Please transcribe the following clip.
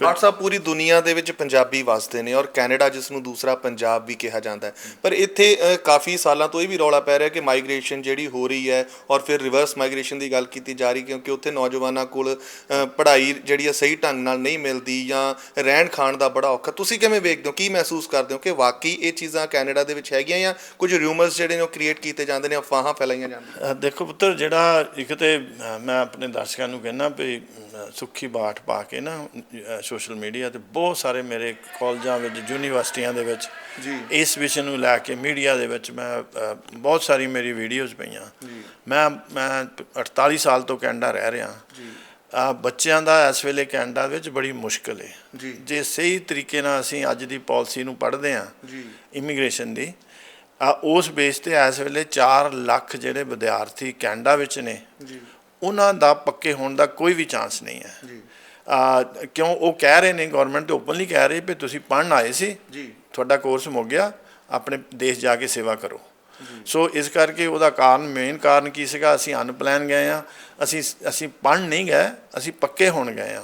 Doctor ਸਾਹਿਬ, ਪੂਰੀ ਦੁਨੀਆ ਦੇ ਵਿੱਚ ਪੰਜਾਬੀ ਵਸਦੇ ਨੇ ਔਰ ਕੈਨੇਡਾ, ਜਿਸ ਨੂੰ ਦੂਸਰਾ ਪੰਜਾਬ ਵੀ ਕਿਹਾ ਜਾਂਦਾ ਹੈ। ਪਰ ਇੱਥੇ ਕਾਫੀ ਸਾਲਾਂ ਤੋਂ ਇਹ ਵੀ ਰੌਲਾ ਪੈ ਰਿਹਾ ਕਿ ਮਾਈਗ੍ਰੇਸ਼ਨ ਜਿਹੜੀ ਹੋ ਰਹੀ ਹੈ ਔਰ ਫਿਰ ਰਿਵਰਸ ਮਾਈਗ੍ਰੇਸ਼ਨ ਦੀ ਗੱਲ ਕੀਤੀ ਜਾ ਰਹੀ, ਕਿਉਂਕਿ ਉੱਥੇ ਨੌਜਵਾਨਾਂ ਕੋਲ ਪੜ੍ਹਾਈ ਜਿਹੜੀ ਹੈ ਸਹੀ ਢੰਗ ਨਾਲ ਨਹੀਂ ਮਿਲਦੀ ਜਾਂ ਰਹਿਣ ਖਾਣ ਦਾ ਬੜਾ ਔਖਾ। ਤੁਸੀਂ ਕਿਵੇਂ ਵੇਖਦੇ ਹੋ? ਕੀ ਮਹਿਸੂਸ ਕਰਦੇ ਹੋ ਕਿ ਵਾਕਈ ਇਹ ਚੀਜ਼ਾਂ ਕੈਨੇਡਾ ਦੇ ਵਿੱਚ ਹੈਗੀਆਂ ਜਾਂ ਕੁਝ ਰਿਊਮਰਸ ਜਿਹੜੇ ਨੇ ਉਹ ਕ੍ਰੀਏਟ ਕੀਤੇ ਜਾਂਦੇ ਨੇ ਅਫਵਾਹਾਂ ਫੈਲਾਈਆਂ ਜਾਂਦੀਆਂ ਦੇਖੋ ਪੁੱਤਰ, ਜਿਹੜਾ ਇੱਕ ਤੇ ਮੈਂ ਆਪਣੇ ਦਰਸ਼ਕਾਂ ਨੂੰ ਕਹਿੰਦਾ ਵੀ ਸੁੱਖੀ ਬਾਠ ਪਾ ਕੇ ਨਾ ਸੋਸ਼ਲ ਮੀਡੀਆ ਤੇ ਬਹੁਤ ਸਾਰੇ ਮੇਰੇ ਕਾਲਜਾਂ ਵਿੱਚ ਯੂਨੀਵਰਸਿਟੀਆਂ ਦੇ ਵਿੱਚ ਜੀ। ਇਸ ਵਿਸ਼ੇ ਨੂੰ ਲੈ ਕੇ ਮੀਡੀਆ ਦੇ ਵਿੱਚ ਮੈਂ ਬਹੁਤ ਸਾਰੀ ਮੇਰੀ ਵੀਡੀਓਜ਼ ਪਈਆਂ। ਮੈਂ ਮੈਂ 48 ਸਾਲ ਤੋਂ ਕੈਨੇਡਾ ਰਹਿ ਰਿਹਾ। ਆ ਬੱਚਿਆਂ ਦਾ ਇਸ ਵੇਲੇ ਕੈਨੇਡਾ ਵਿੱਚ ਬੜੀ ਮੁਸ਼ਕਲ ਹੈ ਜੀ। ਜੇ ਸਹੀ ਤਰੀਕੇ ਨਾਲ ਅਸੀਂ ਅੱਜ ਦੀ ਪਾਲਿਸੀ ਨੂੰ ਪੜ੍ਹਦੇ ਹਾਂ ਜੀ। ਇਮੀਗ੍ਰੇਸ਼ਨ ਦੀ ਆ ਉਸ ਬੇਸ ਤੇ ਇਸ ਵੇਲੇ 4 ਲੱਖ ਜਿਹੜੇ ਵਿਦਿਆਰਥੀ ਕੈਨੇਡਾ ਵਿੱਚ ਨੇ ਜੀ। ਉਹਨਾਂ ਦਾ ਪੱਕੇ ਹੋਣ ਦਾ ਕੋਈ ਵੀ ਚਾਂਸ ਨਹੀਂ ਹੈ। ਜੀ। ਆ ਕਿਉਂ ਉਹ ਕਹਿ ਰਹੇ ਨੇ ਗਵਰਨਮੈਂਟ ਤੇ ਓਪਨਲੀ ਕਹਿ ਰਹੀ ਵੀ ਤੁਸੀਂ ਪੜ੍ਹਨ ਆਏ ਸੀ ਜੀ। ਤੁਹਾਡਾ ਕੋਰਸ ਮੁੱਕ ਗਿਆ ਆਪਣੇ ਦੇਸ਼ ਜਾ ਕੇ ਸੇਵਾ ਕਰੋ। ਸੋ ਇਸ ਕਰਕੇ ਉਹਦਾ ਕਾਰਨ ਮੇਨ ਕਾਰਨ ਕੀ ਸੀਗਾ ਅਸੀਂ ਅਨਪਲਾਨ ਗਏ ਆ ਅਸੀਂ ਅਸੀਂ ਪੜ੍ਹਨ ਨਹੀਂ ਗਏ ਅਸੀਂ ਪੱਕੇ ਹੋਣ ਗਏ ਆ